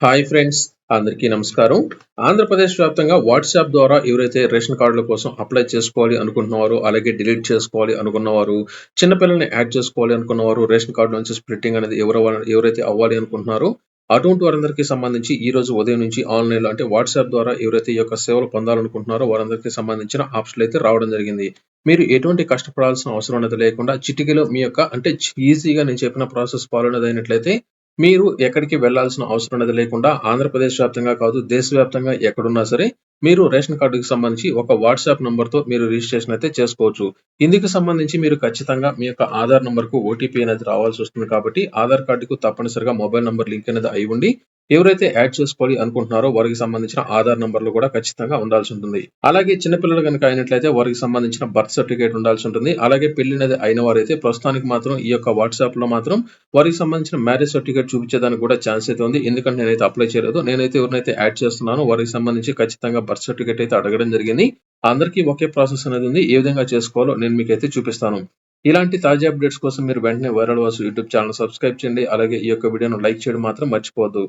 Hi friends అందరికీ నమస్కారం. ఆంధ్రప్రదేశ్ వ్యాప్తంగా వాట్సాప్ ద్వారా ఎవరైతే రేషన్ కార్డుల కోసం అప్లై చేసుకోవాలి అనుకుంటున్నవారు అలాగే డిలీట్ చేసుకోవాలి అనుకున్నవారు చిన్నపిల్లల్ని యాడ్ చేసుకోవాలి అనుకున్నవారు రేషన్ కార్డు నుంచి స్ప్లిట్టింగ్ అనేది ఎవరు ఎవరైతే అవ్వాలి అనుకుంటున్నారో అటువంటి వారందరికీ సంబంధించి ఈ రోజు ఉదయం నుంచి ఆన్లైన్లో అంటే వాట్సాప్ ద్వారా ఎవరైతే ఈ యొక్క సేవలు పొందాలనుకుంటున్నారో వారందరికీ సంబంధించిన ఆప్షన్లు అయితే రావడం జరిగింది. మీరు ఎటువంటి కష్టపడాల్సిన అవసరం అనేది లేకుండా చిటికలో మీ యొక్క అంటే ఈజీగా నేను చెప్పిన ప్రాసెస్ ఫాలో అయినట్లయితే మీరు ఎక్కడికి వెళ్ళాల్సిన అవసరం అనేది లేకుండా ఆంధ్రప్రదేశ్ వ్యాప్తంగా కాదు దేశవ్యాప్తంగా ఎక్కడున్నా సరే మీరు రేషన్ కార్డుకి సంబంధించి ఒక వాట్సాప్ నంబర్తో మీరు రిజిస్ట్రేషన్ అయితే చేసుకోవచ్చు. ఇందుకు సంబంధించి మీరు ఖచ్చితంగా మీ యొక్క ఆధార్ నంబర్కు ఓటీపీ అనేది రావాల్సి వస్తుంది కాబట్టి ఆధార్ కార్డుకు తప్పనిసరిగా మొబైల్ నంబర్ లింక్ అనేది అయి ఉండి ఎవరైతే యాడ్ చేసుకోవాలి అనుకుంటున్నారో వారికి సంబంధించిన ఆధార్ నంబర్లు కూడా ఖచ్చితంగా ఉండాల్సి ఉంటుంది. అలాగే చిన్నపిల్లలు కనుక అయినట్లయితే వారికి సంబంధించిన బర్త్ సర్టిఫికేట్ ఉండాల్సి ఉంటుంది. అలాగే పెళ్ళినది అయిన వారైతే ప్రస్తుతానికి మాత్రం ఈ యొక్క వాట్సాప్లో మాత్రం వారికి సంబంధించిన మ్యారేజ్ సర్టిఫికేట్ చూపించేదానికి కూడా ఛాన్స్ అయితే ఉంది. ఎందుకంటే నేనైతే అప్లై చేయలేదు. నేనైతే ఎవరినైతే యాడ్ చేస్తున్నానో వారికి సంబంధించి ఖచ్చితంగా బర్త్ సర్టిఫికేట్ అయితే అడగడం జరిగింది. అందరికీ ఒకే ప్రాసెస్ అనేది ఉంది. ఏ విధంగా చేసుకోవాలో నేను మీకు అయితే చూపిస్తాను. ఇలాంటి తాజా అప్డేట్స్ కోసం మీరు వెంటనే viral Vasu YouTube channel subscribe చేయండి. అలాగే ఈ యొక్క వీడియోను లైక్ చేయడం మాత్రం మర్చిపోవద్దు.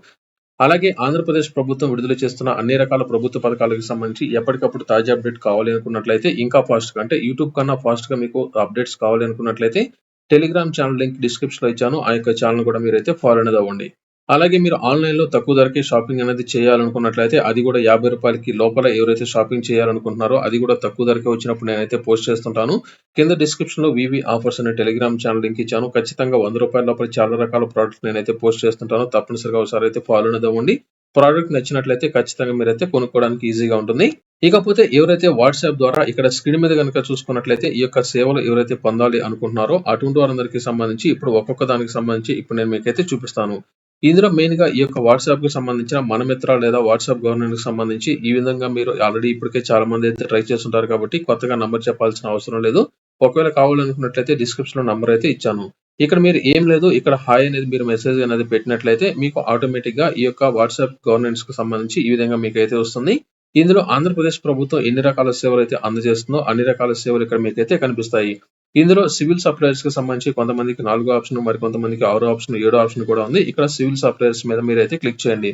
అలాగే ఆంధ్రప్రదేశ్ ప్రభుత్వం విడుదల చేస్తున్న అన్ని రకాల ప్రభుత్వ పథకాలకు సంబంధించి ఎప్పటికప్పుడు తాజా అప్డేట్ కావాలి అనుకున్నట్లయితే ఇంకా ఫాస్ట్గా అంటే యూట్యూబ్ కన్నా ఫాస్ట్గా మీకు అప్డేట్స్ కావాలి అనుకున్నట్లయితే టెలిగ్రామ్ ఛానల్ లింక్ డిస్క్రిప్షన్లో ఇచ్చాను. ఆ యొక్క ఛానల్ కూడా మీరైతే ఫాలో అనేది అవ్వండి. అలాగే మీరు ఆన్లైన్లో తక్కువ ధరకే షాపింగ్ అనేది చేయాలనుకున్నట్లయితే అది కూడా యాభై రూపాయలకి లోపల ఎవరైతే షాపింగ్ చేయాలనుకుంటున్నారో అది కూడా తక్కువ ధరకే వచ్చినప్పుడు నేనైతే పోస్ట్ చేస్తుంటాను. కింద డిస్క్రిప్షన్లో వివి ఆఫర్స్ అనే టెలిగ్రామ్ ఛానల్ లింక్ ఇచ్చాను. ఖచ్చితంగా వంద రూపాయల లోపల చాలా రకాల ప్రోడక్ట్స్ నేనైతే పోస్ట్ చేస్తుంటాను. తప్పనిసరిగా ఒకసారి అయితే ఫాలో అనేది ప్రోడక్ట్ నచ్చినట్లయితే ఖచ్చితంగా మీరైతే కొనుక్కోవడానికి ఈజీగా ఉంటుంది. ఇకపోతే ఎవరైతే వాట్సాప్ ద్వారా ఇక్కడ స్క్రీన్ మీద కనుక చూసుకున్నట్లయితే ఈ యొక్క సేవలు ఎవరైతే పొందాలి అనుకుంటున్నారో అటువంటి వారందరికీ సంబంధించి ఇప్పుడు ఒక్కొక్క దానికి సంబంధించి ఇప్పుడు నేను మీకైతే చూపిస్తాను. ఇందులో మెయిన్గా ఈ యొక్క వాట్సాప్కి సంబంధించిన మన మిత్ర లేదా వాట్సాప్ గవర్నెన్స్కి సంబంధించి ఈ విధంగా మీరు ఆల్రెడీ ఇప్పటికే చాలా మంది అయితే ట్రై చేస్తుంటారు కాబట్టి కొత్తగా నంబర్ చెప్పాల్సిన అవసరం లేదు. ఒకవేళ కావాలనుకున్నట్లయితే డిస్క్రిప్షన్లో నంబర్ అయితే ఇచ్చాను. ఇక్కడ మీరు ఏం లేదు ఇక్కడ హాయ్ అనేది మీరు మెసేజ్ అనేది పెట్టినట్లయితే మీకు ఆటోమేటిక్గా ఈ యొక్క వాట్సాప్ గవర్నెన్స్కి సంబంధించి ఈ విధంగా మీకు అయితే వస్తుంది. ఇందులో ఆంధ్రప్రదేశ్ ప్రభుత్వం ఎన్ని రకాల సేవలు అయితే అందజేస్తుందో అన్ని రకాల సేవలు ఇక్కడ మీకైతే కనిపిస్తాయి. ఇందులో సివిల్ సప్లైయర్స్కి సంబంధించి కొంతమందికి నాలుగో ఆప్షన్ మరి కొంతమందికి ఆరో ఆప్షన్ ఏడో ఆప్షన్ కూడా ఉంది. ఇక్కడ సివిల్ సప్లయర్స్ మీద మీరు అయితే క్లిక్ చేయండి.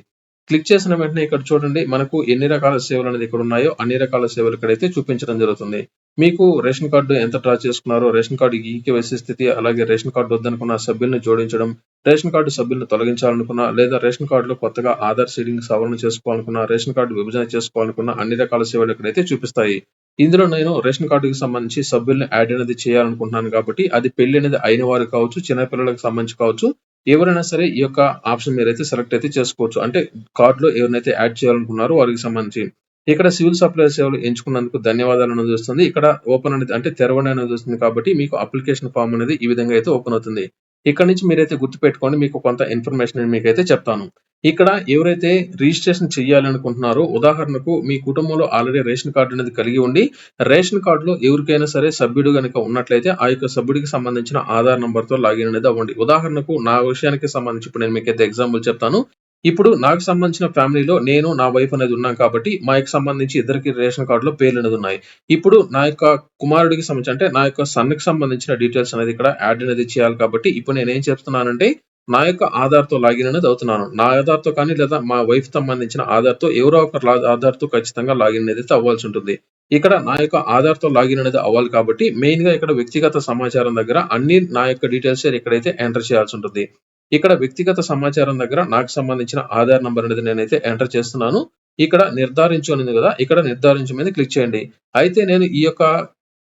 క్లిక్ చేసిన వెంటనే ఇక్కడ చూడండి మనకు ఎన్ని రకాల సేవలు అనేది ఇక్కడ ఉన్నాయో అన్ని రకాల సేవలు ఇక్కడైతే చూపించడం జరుగుతుంది. మీకు రేషన్ కార్డు ఎంత డ్రా చేసుకున్నారో రేషన్ కార్డు ఈకేవైసీ స్థితి అలాగే రేషన్ కార్డు వద్దనుకున్న సభ్యులను జోడించడం రేషన్ కార్డు సభ్యులను తొలగించాలనుకున్నా లేదా రేషన్ కార్డులో కొత్తగా ఆధార్ సీడింగ్ సవరణ చేసుకోవాలనుకున్నా రేషన్ కార్డు విభజన చేసుకోవాలనుకున్న అన్ని రకాల సేవలు ఇక్కడైతే చూపిస్తాయి. ఇందులో నేను రేషన్ కార్డుకి సంబంధించి సభ్యుల్ని యాడ్ అనేది చేయాలనుకుంటున్నాను కాబట్టి అది పెళ్ళి అనేది అయిన వారు కావచ్చు చిన్నపిల్లలకు సంబంధించి కావచ్చు ఎవరైనా సరే ఈ యొక్క ఆప్షన్ మీరైతే సెలెక్ట్ అయితే చేసుకోవచ్చు. అంటే కార్డులో ఎవరినైతే యాడ్ చేయాలనుకున్నారో వారికి సంబంధించి. ఇక్కడ సివిల్ సప్లై సేవలు ఎంచుకున్నందుకు ధన్యవాదాలు అనేది వస్తుంది. ఇక్కడ ఓపెన్ అనేది అంటే తెరవండి అనేది వస్తుంది కాబట్టి మీకు అప్లికేషన్ ఫామ్ అనేది ఈ విధంగా అయితే ఓపెన్ అవుతుంది. ఇక్కడ నుంచి మీరైతే గుర్తుపెట్టుకోండి మీకు కొంత ఇన్ఫర్మేషన్ మీకైతే చెప్తాను. ఇక్కడ ఎవరైతే రిజిస్ట్రేషన్ చేయాలనుకుంటున్నారో ఉదాహరణకు మీ కుటుంబంలో ఆల్రెడీ రేషన్ కార్డు అనేది కలిగి ఉండి రేషన్ కార్డులో ఎవరికైనా సరే సభ్యుడు కనుక ఉన్నట్లయితే ఆ యొక్క సభ్యుడికి సంబంధించిన ఆధార్ నంబర్తో లాగిన్ అనేది అవ్వండి. ఉదాహరణకు నా విషయానికి సంబంధించి ఇప్పుడు నేను మీకైతే ఎగ్జాంపుల్ చెప్తాను. ఇప్పుడు నాకు సంబంధించిన ఫ్యామిలీలో నేను నా వైఫ్ అనేది ఉన్నాం కాబట్టి మా యొక్క సంబంధించి ఇద్దరికి రేషన్ కార్డులో పేర్లు అనేది ఉన్నాయి. ఇప్పుడు నా యొక్క కుమారుడికి సంబంధించి అంటే నా యొక్క సన్కి సంబంధించిన డీటెయిల్స్ అనేది ఇక్కడ యాడ్ అనేది చేయాలి కాబట్టి ఇప్పుడు నేను ఏం చెప్తున్నానంటే నా యొక్క ఆధార్తో లాగిన్ అనేది అవుతున్నాను. నా ఆధార్తో కానీ లేదా మా వైఫ్ సంబంధించిన ఆధార్తో ఎవరో ఒకరు ఆధార్తో ఖచ్చితంగా లాగిన్ అనేది అవ్వాల్సి ఉంటుంది. ఇక్కడ నా యొక్క ఆధార్తో లాగిన్ అనేది అవ్వాలి కాబట్టి మెయిన్గా ఇక్కడ వ్యక్తిగత సమాచారం దగ్గర అన్ని నా యొక్క డీటెయిల్స్ ఇక్కడైతే ఎంటర్ చేయాల్సి ఉంటుంది. ఇక్కడ వ్యక్తిగత సమాచారం దగ్గర నాకు సంబంధించిన ఆధార్ నంబర్ అనేది నేనైతే ఎంటర్ చేస్తున్నాను. ఇక్కడ నిర్ధారించు అనేది కదా ఇక్కడ నిర్ధారించు మీద క్లిక్ చేయండి. అయితే నేను ఈ యొక్క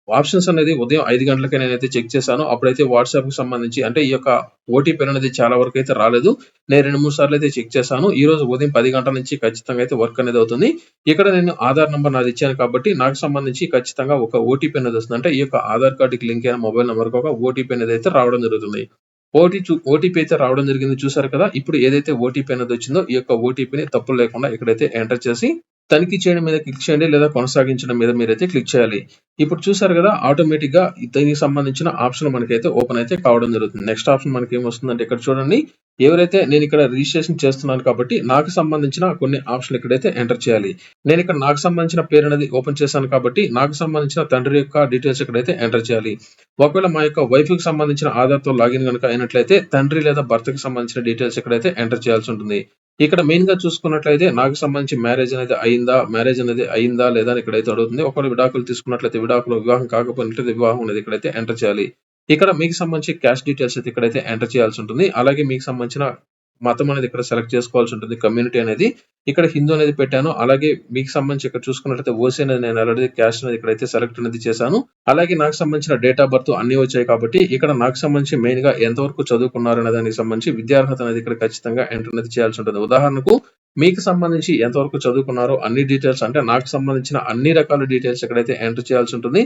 ఆప్షన్స్ అనేది ఉదయం ఐదు గంటలకే నేనైతే చెక్ చేశాను. అప్పుడైతే వాట్సాప్కి సంబంధించి అంటే ఈ యొక్క ఓటీపీ అనేది చాలా వరకు అయితే రాలేదు. నేను రెండు మూడు సార్లు అయితే చెక్ చేశాను. ఈ రోజు ఉదయం పది గంటల నుంచి ఖచ్చితంగా అయితే వర్క్ అనేది అవుతుంది. ఇక్కడ నేను ఆధార్ నంబర్ నాది ఇచ్చాను కాబట్టి నాకు సంబంధించి ఖచ్చితంగా ఒక ఓటీపీ అనేది వస్తుంది. అంటే ఈ యొక్క ఆధార్ కార్డుకి లింక్ అయిన మొబైల్ నెంబర్కి ఒక ఓటీపీ అనేది అయితే రావడం జరుగుతుంది. ఓటీ ఓటీపీ అయితే రావడం జరిగింది చూసారు కదా? ఇప్పుడు ఏదైతే ఓటీపీ అనేది వచ్చిందో ఈ యొక్క ఓటీపీని తప్పులు లేకుండా ఇక్కడైతే ఎంటర్ చేసి తనిఖీ చేయడం మీద క్లిక్ చేయండి లేదా కొనసాగించడం మీద మీరైతే క్లిక్ చేయాలి. ఇప్పుడు చూసారు కదా ఆటోమేటిక్గా దీనికి సంబంధించిన ఆప్షన్ మనకైతే ఓపెన్ అయితే కావడం జరుగుతుంది. నెక్స్ట్ ఆప్షన్ మనకి ఏమొస్తుందంటే ఇక్కడ చూడండి ఎవరైతే నేను ఇక్కడ రిజిస్ట్రేషన్ చేస్తున్నాను కాబట్టి నాకు సంబంధించిన కొన్ని ఆప్షన్లు ఇక్కడైతే ఎంటర్ చేయాలి. నేను ఇక్కడ నాకు సంబంధించిన పేరు అనేది ఓపెన్ చేశాను కాబట్టి నాకు సంబంధించిన తండ్రి యొక్క డీటెయిల్స్ ఇక్కడైతే ఎంటర్ చేయాలి. ఒకవేళ మా యొక్క వైఫ్కి సంబంధించిన ఆధార్తో లాగిన్ కనుక అయినట్లయితే తండ్రి లేదా భర్తకి సంబంధించిన డీటెయిల్స్ ఇక్కడైతే ఎంటర్ చేయాల్సి ఉంటుంది. ఇక్కడ మెయిన్గా చూసుకున్నట్లయితే నాకు సంబంధించి మ్యారేజ్ అనేది అయిందా మ్యారేజ్ అనేది అయిందా లేదా అని ఇక్కడైతే అడుగుతుంది. ఒకవేళ విడాకులు తీసుకున్నట్లయితే విడాకులు వివాహం కాకపోయినట్లయితే వివాహం అనేది ఇక్కడైతే ఎంటర్ చేయాలి. ఇక్కడ మీకు సంబంధించి క్యాష్ డీటెయిల్స్ అయితే ఇక్కడైతే ఎంటర్ చేయాల్సి ఉంటుంది. అలాగే మీకు సంబంధించిన మతం అనేది ఇక్కడ సెలెక్ట్ చేసుకోవాల్సి ఉంటుంది కమ్యూనిటీ అనేది. ఇక్కడ హిందూ అనేది పెట్టాను. అలాగే మీకు సంబంధించి ఇక్కడ చూసుకున్నట్లయితే ఓసీ అనేది నేను ఆల్రెడీ క్యాస్ట్ అనేది ఇక్కడైతే సెలెక్ట్ అనేది చేశాను. అలాగే నాకు సంబంధించిన డేట్ ఆఫ్ బర్త్ అన్ని వచ్చాయి కాబట్టి ఇక్కడ నాకు సంబంధించి మెయిన్గా ఎంతవరకు చదువుకున్నారు అనే దానికి సంబంధించి విద్యార్హత అనేది ఇక్కడ ఖచ్చితంగా ఎంటర్ అనేది చేయాల్సి ఉంటుంది. ఉదాహరణకు మీకు సంబంధించి ఎంతవరకు చదువుకున్నారో అన్ని డీటెయిల్స్ అంటే నాకు సంబంధించిన అన్ని రకాల డీటెయిల్స్ ఇక్కడైతే ఎంటర్ చేయాల్సి ఉంటుంది.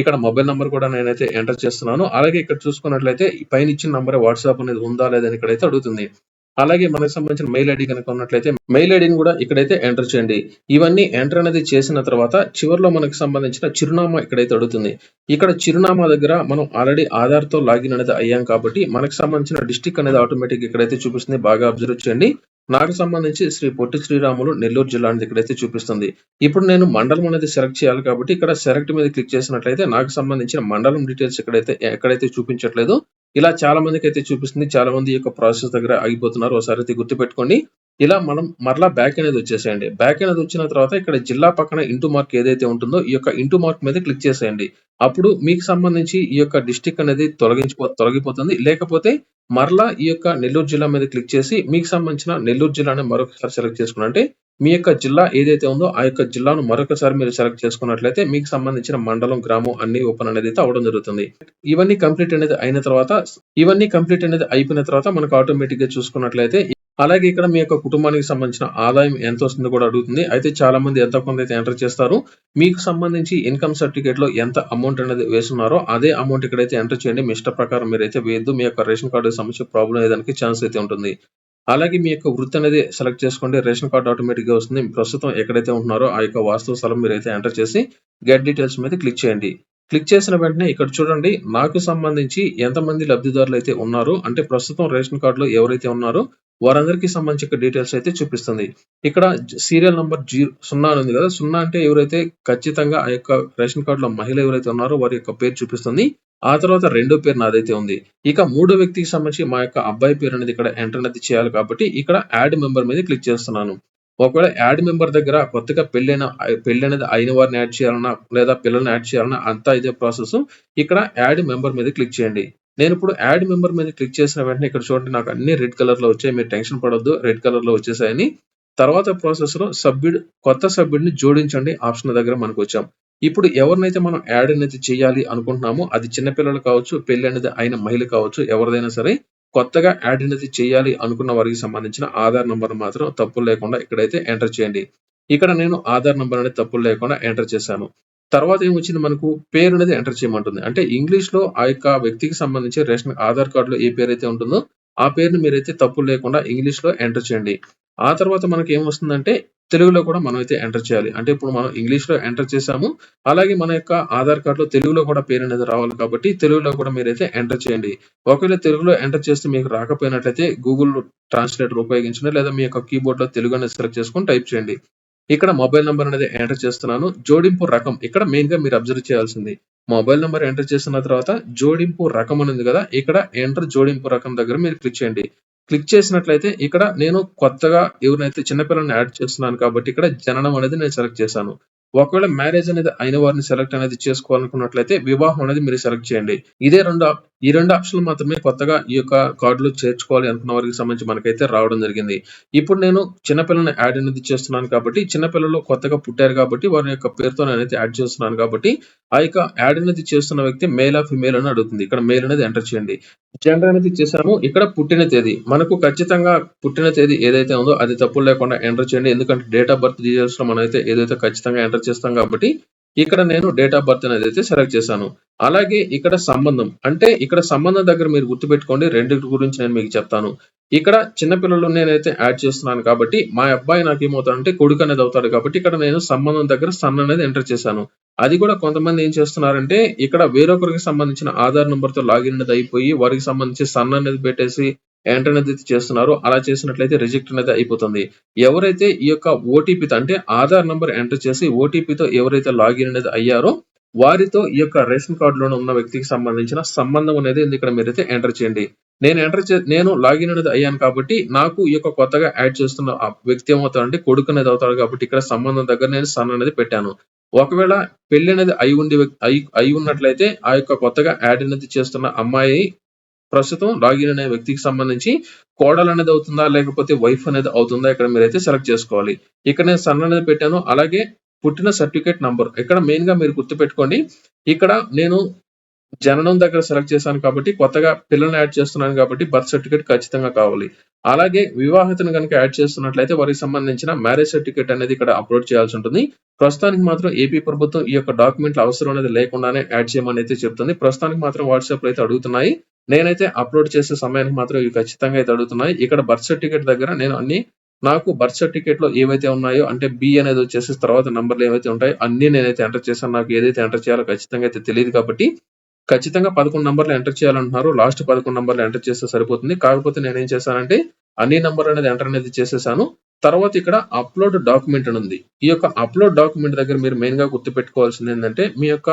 ఇక్కడ మొబైల్ నెంబర్ కూడా నేనైతే ఎంటర్ చేస్తున్నాను. అలాగే ఇక్కడ చూసుకున్నట్లయితే పైన ఇచ్చిన నంబర్ వాట్సాప్ అనేది ఉందా లేదని ఇక్కడైతే అడుగుతుంది. అలాగే మనకు సంబంధించిన మెయిల్ ఐడి కనుక ఉన్నట్లయితే మెయిల్ ఐడిని కూడా ఇక్కడైతే ఎంటర్ చేయండి. ఇవన్నీ ఎంటర్ అనేది చేసిన తర్వాత చివరిలో మనకు సంబంధించిన చిరునామా ఇక్కడైతే అడుగుతుంది. ఇక్కడ చిరునామా దగ్గర మనం ఆల్రెడీ ఆధార్తో లాగిన్ అనేది అయ్యాం కాబట్టి మనకు సంబంధించిన డిస్టిక్ అనేది ఆటోమేటిక్ ఇక్కడైతే చూపిస్తుంది. బాగా అబ్జర్వ్ చేయండి. నాకు సంబంధించి శ్రీ పొట్టి శ్రీరాములు నెల్లూరు జిల్లా అనేది ఇక్కడైతే చూపిస్తుంది. ఇప్పుడు నేను మండలం అనేది సెలెక్ట్ చేయాలి కాబట్టి ఇక్కడ సెలెక్ట్ మీద క్లిక్ చేసినట్లయితే నాకు సంబంధించిన మండలం డీటెయిల్స్ ఇక్కడైతే ఎక్కడైతే చూపించట్లేదు. ఇలా చాలా మందికి అయితే చూపిస్తుంది. చాలా మంది ఈ యొక్క ప్రాసెస్ దగ్గర ఆగిపోతున్నారు. ఒకసారి అయితే గుర్తుపెట్టుకోండి. ఇలా మనం మరలా బ్యాక్ అనేది వచ్చేసేయండి. బ్యాక్ అనేది వచ్చిన తర్వాత ఇక్కడ జిల్లా పక్కన ఇంటూ మార్క్ ఏదైతే ఉంటుందో ఈ యొక్క ఇంటూ మార్క్ మీద క్లిక్ చేసేయండి. అప్పుడు మీకు సంబంధించి ఈ యొక్క డిస్టిక్ అనేది తొలగించిపో తొలగిపోతుంది. లేకపోతే మరలా ఈ యొక్క నెల్లూరు జిల్లా మీద క్లిక్ చేసి మీకు సంబంధించిన నెల్లూరు జిల్లాని మరొకసారి సెలెక్ట్ చేసుకుని మీ యొక్క జిల్లా ఏదైతే ఉందో ఆ యొక్క జిల్లాను మరొకసారి మీరు సెలెక్ట్ చేసుకున్నట్లయితే మీకు సంబంధించిన మండలం గ్రామం అన్ని ఓపెన్ అనేది అయితే అవడం జరుగుతుంది. ఇవన్నీ కంప్లీట్ అనేది అయిన తర్వాత ఇవన్నీ కంప్లీట్ అనేది అయిపోయిన తర్వాత మనకు ఆటోమేటిక్గా చూసుకున్నట్లయితే అలాగే ఇక్కడ మీ యొక్క కుటుంబానికి సంబంధించిన ఆదాయం ఎంత వస్తుందో కూడా అడుగుతుంది. అయితే చాలా మంది ఎంత కొంత అయితే ఎంటర్ చేస్తారు మీకు సంబంధించి ఇన్కమ్ సర్టిఫికేట్లో ఎంత అమౌంట్ అనేది వేస్తున్నారో అదే అమౌంట్ ఇక్కడైతే ఎంటర్ చేయండి. మీ ఇష్ట ప్రకారం మీరైతే వేయద్దు. మీ యొక్క రేషన్ కార్డు సంబంధించిన ప్రాబ్లం ఏదానికి ఛాన్స్ అయితే ఉంటుంది. అలాగే మీ యొక్క వృత్తి అనేది సెలెక్ట్ చేసుకోండి. రేషన్ కార్డు ఆటోమేటిక్గా వస్తుంది. ప్రస్తుతం ఎక్కడైతే ఉంటున్నారో ఆ యొక్క వాస్తవ స్థలం అయితే ఎంటర్ చేసి గెట్ డీటెయిల్స్ మీద క్లిక్ చేయండి. క్లిక్ చేసిన వెంటనే ఇక్కడ చూడండి నాకు సంబంధించి ఎంతమంది లబ్ధిదారులు అయితే ఉన్నారో అంటే ప్రస్తుతం రేషన్ కార్డులో ఎవరైతే ఉన్నారో వారందరికీ సంబంధించిన డీటెయిల్స్ అయితే చూపిస్తుంది. ఇక్కడ సీరియల్ నంబర్ జీరో సున్నా అని ఉంది కదా సున్నా అంటే ఎవరైతే ఖచ్చితంగా ఆ యొక్క రేషన్ కార్డులో మహిళ ఎవరైతే ఉన్నారో వారి యొక్క పేరు చూపిస్తుంది. ఆ తర్వాత రెండో పేరు నాదైతే ఉంది. ఇక మూడో వ్యక్తికి సంబంధించి మా యొక్క అబ్బాయి పేరు అనేది ఇక్కడ ఎంటర్ అనేది చేయాలి కాబట్టి ఇక్కడ యాడ్ మెంబర్ మీద క్లిక్ చేస్తున్నాను. ఒకవేళ యాడ్ మెంబర్ దగ్గర కొత్తగా పెళ్ళైన పెళ్ళి అనేది అయిన వారిని యాడ్ చేయాలన్నా లేదా పిల్లల్ని యాడ్ చేయాలన్నా అంతా ఇదే ప్రాసెస్. ఇక్కడ యాడ్ మెంబర్ మీద క్లిక్ చేయండి. నేను ఇప్పుడు యాడ్ మెంబర్ మీద క్లిక్ చేసిన వెంటనే ఇక్కడ చూడండి నాకు అన్ని రెడ్ కలర్లో వచ్చాయి. మీరు టెన్షన్ పడొద్దు రెడ్ కలర్లో వచ్చేసాయని. తర్వాత ప్రాసెస్లో సభ్యుడు కొత్త సభ్యుడిని జోడించండి ఆప్షన్ దగ్గర మనకు వచ్చాం. ఇప్పుడు ఎవరినైతే మనం యాడ్ అనేది చేయాలి అనుకుంటున్నామో అది చిన్నపిల్లలు కావచ్చు పెళ్ళి అనేది అయిన మహిళ కావచ్చు ఎవరిదైనా సరే కొత్తగా యాడ్ అనేది చేయాలి అనుకున్న వారికి సంబంధించిన ఆధార్ నంబర్ మాత్రం తప్పులు లేకుండా ఇక్కడైతే ఎంటర్ చేయండి. ఇక్కడ నేను ఆధార్ నంబర్ అనేది తప్పులు లేకుండా ఎంటర్ చేశాను. తర్వాత ఏమొచ్చింది మనకు? పేరు అనేది ఎంటర్ చేయమంటుంది. అంటే ఇంగ్లీష్లో ఆ యొక్క వ్యక్తికి సంబంధించి రేషన్ ఆధార్ కార్డులో ఏ పేరు అయితే ఉంటుందో ఆ పేరుని మీరైతే తప్పులు లేకుండా ఇంగ్లీష్లో ఎంటర్ చేయండి. ఆ తర్వాత మనకి ఏమొస్తుందంటే తెలుగులో కూడా మనం అయితే ఎంటర్ చేయాలి. అంటే ఇప్పుడు మనం ఇంగ్లీష్లో ఎంటర్ చేసాము. అలాగే మన యొక్క ఆధార్ కార్డ్లో తెలుగులో కూడా పేరు అనేది రావాలి కాబట్టి తెలుగులో కూడా మీరైతే ఎంటర్ చేయండి. ఒకవేళ తెలుగులో ఎంటర్ చేస్తే మీకు రాకపోయినట్లయితే గూగుల్ ట్రాన్స్లేటర్ ఉపయోగించండి. లేదా మీ యొక్క కీబోర్డ్లో తెలుగు అనేది సెలెక్ట్ చేసుకొని టైప్ చేయండి. ఇక్కడ మొబైల్ నెంబర్ అనేది ఎంటర్ చేస్తున్నాను. జోడింపు రకం. ఇక్కడ మెయిన్గా మీరు అబ్జర్వ్ చేయాల్సింది. మొబైల్ నెంబర్ ఎంటర్ చేసిన తర్వాత జోడింపు రకం అనేది కదా ఇక్కడ ఎంటర్ జోడింపు రకం దగ్గర మీరు క్లిక్ చేయండి. క్లిక్ చేసినట్లయితే ఇక్కడ నేను కొత్తగా ఎవరినైతే చిన్నపిల్లల్ని యాడ్ చేస్తున్నాను కాబట్టి ఇక్కడ జననం అనేది నేను సెలెక్ట్ చేశాను. ఒకవేళ మ్యారేజ్ అనేది అయిన వారిని సెలెక్ట్ అనేది చేసుకోవాలనుకున్నట్లయితే వివాహం అనేది మీరు సెలెక్ట్ చేయండి. ఇదే రెండు ఈ రెండు ఆప్షన్లు మాత్రమే కొత్తగా ఈ యొక్క కార్డులో చేర్చుకోవాలి అనుకున్న వారికి సంబంధించి మనకైతే రావడం జరిగింది. ఇప్పుడు నేను చిన్నపిల్లని యాడ్ అనేది చేస్తున్నాను కాబట్టి చిన్నపిల్లలు కొత్తగా పుట్టారు కాబట్టి వారి యొక్క పేరుతో నేనైతే యాడ్ చేస్తున్నాను కాబట్టి ఆ యొక్క యాడ్ అనేది చేస్తున్న వ్యక్తి మేల్ ఆ ఫిమేల్ అని అడుగుతుంది. ఇక్కడ మేల్ అనేది ఎంటర్ చేయండి. జెండర్ అనేది చేసాము ఇక్కడ పుట్టిన తేదీ. మనకు ఖచ్చితంగా పుట్టిన తేదీ ఏదైతే ఉందో అది తప్పులు లేకుండా ఎంటర్ చేయండి. ఎందుకంటే డేట్ ఆఫ్ బర్త్ డీటెయిల్స్లో మనం అయితే ఏదైతే ఖచ్చితంగా ఎంటర్ చేస్తాం కాబట్టి ఇక్కడ నేను డేట్ ఆఫ్ బర్త్ అనేది అయితే సెలెక్ట్ చేశాను. అలాగే ఇక్కడ సంబంధం అంటే ఇక్కడ సంబంధం దగ్గర మీరు గుర్తుపెట్టుకోండి రెండింటి గురించి నేను మీకు చెప్తాను. ఇక్కడ చిన్నపిల్లలు నేనైతే యాడ్ చేస్తున్నాను కాబట్టి మా అబ్బాయి నాకు ఏమవుతాడంటే కొడుకు అనేది అవుతాడు కాబట్టి ఇక్కడ నేను సంబంధం దగ్గర సన్ అనేది ఎంటర్ చేశాను. అది కూడా కొంతమంది ఏం చేస్తున్నారంటే ఇక్కడ వేరొకరికి సంబంధించిన ఆధార్ నెంబర్తో లాగిన్ అనేది అయిపోయి వారికి సంబంధించి సన్ అనేది పెట్టేసి ఎంటర్ అనేది చేస్తున్నారో. అలా చేసినట్లయితే రిజెక్ట్ అనేది అయిపోతుంది. ఎవరైతే ఈ యొక్క ఓటీపీతో అంటే ఆధార్ నంబర్ ఎంటర్ చేసి ఓటీపీతో ఎవరైతే లాగిన్ అనేది అయ్యారో వారితో ఈ యొక్క రేషన్ కార్డులో ఉన్న వ్యక్తికి సంబంధించిన సంబంధం అనేది ఇక్కడ మీరైతే ఎంటర్ చేయండి. నేను ఎంటర్ చే నేను లాగిన్ అనేది అయ్యాను కాబట్టి నాకు ఈ యొక్క కొత్తగా యాడ్ చేస్తున్న ఆ వ్యక్తి ఏమవుతాడంటే కొడుకు అనేది అవుతాడు కాబట్టి ఇక్కడ సంబంధం దగ్గర నేను సన్ అనేది పెట్టాను. ఒకవేళ పెళ్ళి అనేది అయి ఉండి అయి అయి ఉన్నట్లయితే ఆ యొక్క కొత్తగా యాడ్ అనేది చేస్తున్న అమ్మాయి ప్రస్తుతం లాగిన్ అనే వ్యక్తికి సంబంధించి కోడలు అనేది అవుతుందా? లేకపోతే వైఫ్ అనేది అవుతుందా? ఇక్కడ మీరైతే సెలెక్ట్ చేసుకోవాలి. ఇక్కడ నేను సన్ అనేది పెట్టాను. అలాగే పుట్టిన సర్టిఫికేట్ నంబర్ ఇక్కడ మెయిన్‌గా మీరు గుర్తుపెట్టుకోండి. ఇక్కడ నేను జననం దగ్గర సెలెక్ట్ చేశాను కాబట్టి కొత్తగా పిల్లల్ని యాడ్ చేస్తున్నాను కాబట్టి బర్త్ సర్టిఫికేట్ ఖచ్చితంగా కావాలి. అలాగే వివాహితను కనుక యాడ్ చేస్తున్నట్లయితే వారికి సంబంధించిన మ్యారేజ్ సర్టిఫికేట్ అనేది ఇక్కడ అప్‌లోడ్ చేయాల్సి ఉంటుంది. ప్రస్తుతానికి మాత్రం ఏపీ ప్రభుత్వం ఈ యొక్క డాక్యుమెంట్‌ల అవసరం అనేది లేకుండానే యాడ్ చేయమని అయితే చెప్తుంది. ప్రస్తుతానికి మాత్రం వాట్సాప్‌లో అయితే అడుగుతున్నాయి. నేనైతే అప్‌లోడ్ చేసే సమయానికి మాత్రం ఇవి ఖచ్చితంగా అయితే అడుగుతున్నాయి. ఇక్కడ బర్త్ సర్టిఫికేట్ దగ్గర నేను అన్ని నాకు బర్త్ సర్టిఫికేట్‌లో ఏవైతే ఉన్నాయో అంటే బి అనేది వచ్చేసి తర్వాత నంబర్‌లు ఏవైతే ఉంటాయో అన్ని నేనైతే ఎంటర్ చేశాను. నాకు ఏదైతే ఎంటర్ చేయాలో ఖచ్చితంగా అయితే తెలియదు కాబట్టి ఖచ్చితంగా 11 నంబర్‌లు ఎంటర్ చేయాలంటున్నారు. లాస్ట్ 11 నంబర్‌లు ఎంటర్ చేస్తే సరిపోతుంది. కాకపోతే నేను ఏం చేశానంటే అన్ని నంబర్లు అనేది ఎంటర్ అనేది చేసేసాను. తర్వాత ఇక్కడ అప్‌లోడ్ డాక్యుమెంట్ అని ఉంది. ఈ యొక్క అప్‌లోడ్ డాక్యుమెంట్ దగ్గర మీరు మెయిన్గా గుర్తుపెట్టుకోవాల్సింది ఏంటంటే మీ యొక్క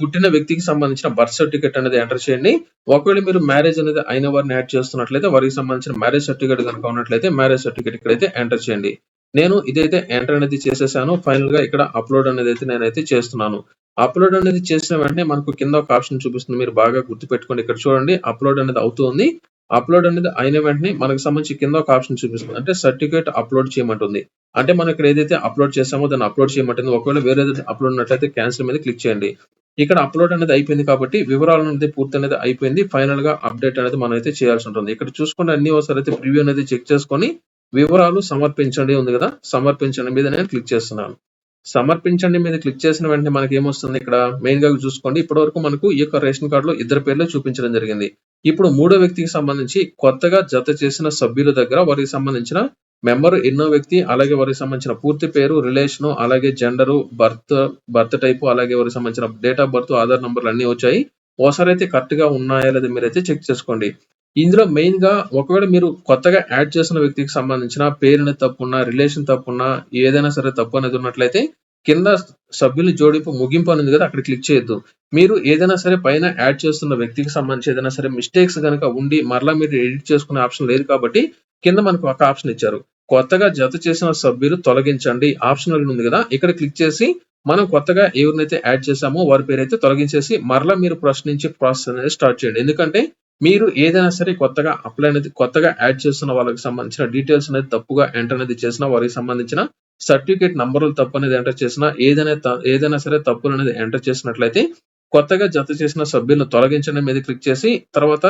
పుట్టిన వ్యక్తికి సంబంధించిన బర్త్ సర్టిఫికేట్ అనేది ఎంటర్ చేయండి. ఒకవేళ మీరు మ్యారేజ్ అనేది అయిన వారిని యాడ్ చేస్తున్నట్లయితే వారికి సంబంధించిన మ్యారేజ్ సర్టిఫికేట్ కనుక ఉన్నట్లయితే మ్యారేజ్ సర్టిఫికేట్ ఇక్కడైతే ఎంటర్ చేయండి. నేను ఇదైతే ఎంటర్ అనేది చేసేసాను. ఫైనల్గా ఇక్కడ అప్‌లోడ్ అనేది అయితే నేనైతే చేస్తున్నాను. అప్‌లోడ్ అనేది చేసిన వెంటనే మనకు కింద ఒక ఆప్షన్ చూపిస్తుంది. మీరు బాగా గుర్తుపెట్టుకోండి. ఇక్కడ చూడండి అప్‌లోడ్ అనేది అవుతుంది అప్‌లోడ్ అనేది అయిన వెంటనే మనకు సంబంధించి కింద ఒక ఆప్షన్ చూపిస్తుంది. అంటే సర్టిఫికేట్ అప్‌లోడ్ చేయమంటుంది. అంటే మనం ఇక్కడ ఏదైతే అప్‌లోడ్ చేసామో దాన్ని అప్‌లోడ్ చేయమంటుంది. ఒకవేళ వేరే అప్‌లోడ్ ఉన్నట్లయితే క్యాన్సిల్ మీద క్లిక్ చేయండి. ఇక్కడ అప్‌లోడ్ అనేది అయిపోయింది కాబట్టి వివరాలు అనేది పూర్తి అనేది అయిపోయింది. ఫైనల్గా అప్‌డేట్ అనేది మనం అయితే చేయాల్సి ఉంటుంది. ఇక్కడ చూసుకుంటే అన్ని ఒకసారి అయితే ప్రివ్యూ అనేది చెక్ చేసుకొని వివరాలు సమర్పించండి ఉంది కదా! సమర్పించండి మీద నేను క్లిక్ చేస్తున్నాను. సమర్పించండి మీద క్లిక్ చేసిన వెంటనే మనకి ఏమొస్తుంది ఇక్కడ మెయిన్గా చూసుకోండి. ఇప్పటి వరకు మనకు ఈ యొక్క రేషన్ కార్డులో ఇద్దరి పేర్లు చూపించడం జరిగింది. ఇప్పుడు మూడో వ్యక్తికి సంబంధించి కొత్తగా జత చేసిన సభ్యుల దగ్గర వారికి సంబంధించిన మెంబర్ ఎన్నో వ్యక్తి, అలాగే వారికి సంబంధించిన పూర్తి పేరు, రిలేషను, అలాగే జెండరు, బర్త్, బర్త్ టైపు, అలాగే వారికి సంబంధించిన డేట్ ఆఫ్ బర్త్, ఆధార్ నంబర్‌లు అన్నీ వచ్చాయి. ఓసారి అయితే కరెక్ట్‌గా ఉన్నాయా లేదా మీరైతే చెక్ చేసుకోండి. ఇందులో మెయిన్గా ఒకవేళ మీరు కొత్తగా యాడ్ చేసిన వ్యక్తికి సంబంధించిన పేరుని తప్పున్నా, రిలేషన్ తప్పున్నా, ఏదైనా సరే తప్పు అనేది ఉన్నట్లయితే కింద సభ్యులు జోడింపు ముగింపు అని ఉంది కదా! అక్కడ క్లిక్ చేయొద్దు. మీరు ఏదైనా సరే పైన యాడ్ చేస్తున్న వ్యక్తికి సంబంధించి ఏదైనా సరే మిస్టేక్స్ కనుక ఉండి మరలా మీరు ఎడిట్ చేసుకునే ఆప్షన్ లేదు కాబట్టి కింద మనకు ఒక ఆప్షన్ ఇచ్చారు. కొత్తగా జత చేసిన సభ్యులు తొలగించండి ఆప్షన్ ఉంది కదా! ఇక్కడ క్లిక్ చేసి మనం కొత్తగా ఎవరినైతే యాడ్ చేసామో వారి పేరైతే తొలగించేసి మరలా మీరు ప్రశ్నించి ప్రాసెస్ అనేది స్టార్ట్ చేయండి. ఎందుకంటే మీరు ఏదైనా సరే కొత్తగా అప్లై అనేది కొత్తగా యాడ్ చేస్తున్న వాళ్ళకి సంబంధించిన డీటెయిల్స్ అనేది తప్పుగా ఎంటర్ అనేది చేసిన వారికి సంబంధించిన సర్టిఫికేట్ నంబర్‌లు తప్పు అనేది ఎంటర్ చేసినా ఏదైనా త ఏదైనా సరే తప్పులు అనేది ఎంటర్ చేసినట్లయితే కొత్తగా జత చేసిన సభ్యులను తొలగించడం మీద క్లిక్ చేసి తర్వాత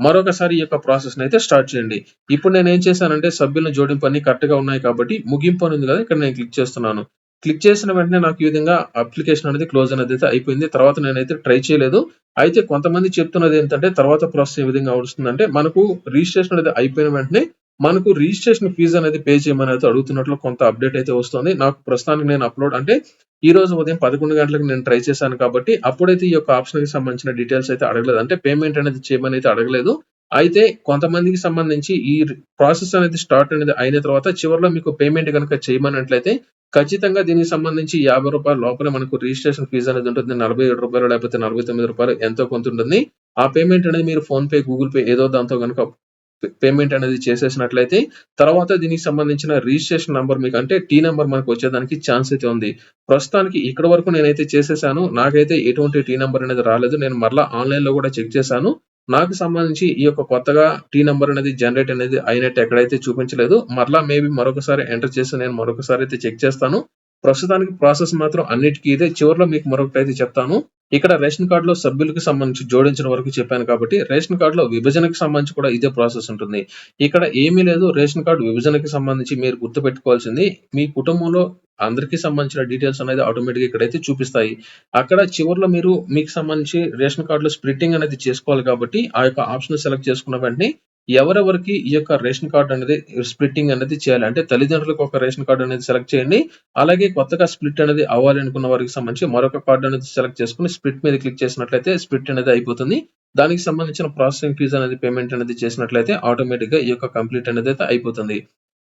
మరొకసారి ఈ యొక్క ప్రాసెస్‌ని అయితే స్టార్ట్ చేయండి. ఇప్పుడు నేను ఏం చేశానంటే సభ్యులను జోడింపు అన్ని కరెక్ట్‌గా ఉన్నాయి కాబట్టి ముగింపు అని ఉంది కదా! ఇక్కడ నేను క్లిక్ చేస్తున్నాను. క్లిక్ చేసిన వెంటనే నాకు ఈ విధంగా అప్లికేషన్ అనేది క్లోజ్ అనేది అయితే అయిపోయింది. తర్వాత నేనైతే ట్రై చేయలేదు. అయితే కొంతమంది చెప్తున్నది ఏంటంటే తర్వాత ప్రాసెస్ ఏ విధంగా వస్తుందంటే మనకు రిజిస్ట్రేషన్ అనేది అయిపోయిన వెంటనే మనకు రిజిస్ట్రేషన్ ఫీజు అనేది పే చేయమని అయితే అడుగుతున్నట్లు కొంత అప్డేట్ అయితే వస్తుంది. నాకు ప్రస్తుతానికి నేను అప్‌లోడ్ అంటే ఈ రోజు ఉదయం 11 గంటలకు నేను ట్రై చేశాను కాబట్టి అప్పుడైతే ఈ యొక్క ఆప్షన్‌కి సంబంధించిన డీటెయిల్స్ అయితే అడగలేదు. అంటే పేమెంట్ అనేది చేయమని అయితే అడగలేదు. అయితే కొంతమందికి సంబంధించి ఈ ప్రాసెస్ అనేది స్టార్ట్ అనేది అయిన తర్వాత చివరిలో మీకు పేమెంట్ కనుక చేయమన్నట్లయితే ఖచ్చితంగా దీనికి సంబంధించి యాభై రూపాయల లోపల మనకు రిజిస్ట్రేషన్ ఫీజ్ అనేది ఉంటుంది. నలభై ఏడు రూపాయలు లేకపోతే నలభై తొమ్మిది రూపాయలు ఎంతో కొంత ఉంటుంది. ఆ పేమెంట్ అనేది మీరు ఫోన్ పే గూగుల్ పే ఏదో దాంతో గనుక పేమెంట్ అనేది చేసేసినట్లయితే తర్వాత దీనికి సంబంధించిన రిజిస్ట్రేషన్ నంబర్ మీకు అంటే టీ నెంబర్ మనకు వచ్చేదానికి ఛాన్స్ అయితే ఉంది. ప్రస్తుతానికి ఇక్కడ వరకు నేనైతే చేసేసాను. నాకైతే ఎటువంటి టీ నెంబర్ అనేది రాలేదు. నేను మరలా ఆన్‌లైన్‌లో కూడా చెక్ చేశాను. నాకు సంబంధించి ఈ యొక్క కొత్తగా టీ నంబర్ అనేది జనరేట్ అనేది అయినట్టు ఎక్కడైతే చూపించలేదు. మరలా మేబీ మరొకసారి ఎంటర్ చేసి నేను మరొకసారి అయితే చెక్ చేస్తాను. ప్రస్తుతానికి ప్రాసెస్ మాత్రం అన్నిటికి ఇదే. చివరిలో మీకు మరొకటి అయితే చెప్తాను. ఇక్కడ రేషన్ కార్డులో సభ్యులకు సంబంధించి జోడించిన వరకు చెప్పాను కాబట్టి రేషన్ కార్డులో విభజనకు సంబంధించి కూడా ఇదే ప్రాసెస్ ఉంటుంది. ఇక్కడ ఏమీ లేదు రేషన్ కార్డు విభజనకి సంబంధించి మీరు గుర్తుపెట్టుకోవాల్సింది మీ కుటుంబంలో అందరికి సంబంధించిన డీటెయిల్స్ అనేది ఆటోమేటిక్‌గా ఇక్కడైతే చూపిస్తాయి. అక్కడ చివరిలో మీరు మీకు సంబంధించి రేషన్ కార్డులో స్ప్లిట్టింగ్ అనేది చేసుకోవాలి కాబట్టి ఆ యొక్క ఆప్షన్ సెలెక్ట్ చేసుకున్న వెంటనే ఎవరెవరికి ఈ యొక్క రేషన్ కార్డు అనేది స్ప్లిట్టింగ్ అనేది చేయాలి. అంటే తల్లిదండ్రులకు ఒక రేషన్ కార్డు అనేది సెలెక్ట్ చేయండి. అలాగే కొత్తగా స్ప్లిట్ అనేది అవ్వాలి అనుకున్న వారికి సంబంధించి మరొక కార్డు అనేది సెలెక్ట్ చేసుకొని స్ప్లిట్ మీద క్లిక్ చేసినట్లయితే స్ప్లిట్ అనేది అయిపోతుంది. దానికి సంబంధించిన ప్రాసెసింగ్ ఫీజు అనేది పేమెంట్ అనేది చేసినట్లయితే ఆటోమేటిక్‌గా ఈ యొక్క కంప్లీట్ అనేది అయితే అయిపోతుంది.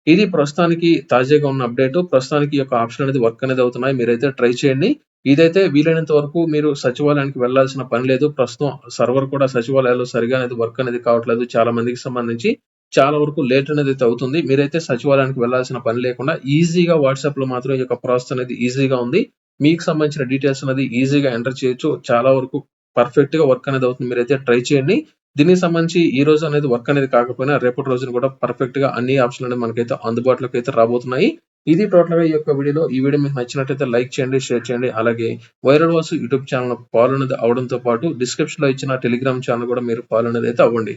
ఇది ప్రస్తుతానికి తాజాగా ఉన్న అప్డేట్. ప్రస్తుతానికి ఈ యొక్క ఆప్షన్ అనేది వర్క్ అనేది అవుతున్నాయి. మీరైతే ట్రై చేయండి. ఇదైతే వీలైనంత వరకు మీరు సచివాలయానికి వెళ్ళాల్సిన పని లేదు. ప్రస్తుతం సర్వర్ కూడా సచివాలయాల్లో సరిగా అనేది వర్క్ అనేది కావట్లేదు. చాలా మందికి సంబంధించి చాలా వరకు లేట్ అనేది అయితే అవుతుంది. మీరైతే సచివాలయానికి వెళ్ళాల్సిన పని లేకుండా ఈజీగా వాట్సాప్లో మాత్రం ఈ యొక్క ప్రాసెస్ అనేది ఈజీగా ఉంది. మీకు సంబంధించిన డీటెయిల్స్ అనేది ఈజీగా ఎంటర్ చేయొచ్చు. చాలా వరకు పర్ఫెక్ట్గా వర్క్ అనేది అవుతుంది. మీరైతే ట్రై చేయండి. దీనికి సంబంధించి ఈ రోజు అనేది వర్క్ అనేది కాకపోయినా రేపటి రోజున కూడా పర్ఫెక్ట్గా అన్ని ఆప్షన్‌లు అనేది మనకైతే అందుబాటులోకి అయితే రాబోతున్నాయి. ఇది టోటల్‌గా ఈ యొక్క వీడియోలో. ఈ వీడియో మీకు నచ్చినట్లయితే లైక్ చేయండి, షేర్ చేయండి. అలాగే viral Vasu YouTube channel follow అనేది అవ్వడంతో పాటు డిస్క్రిప్షన్లో ఇచ్చిన టెలిగ్రామ్ ఛానల్ కూడా మీరు ఫాలో అనేది అయితే అవ్వండి.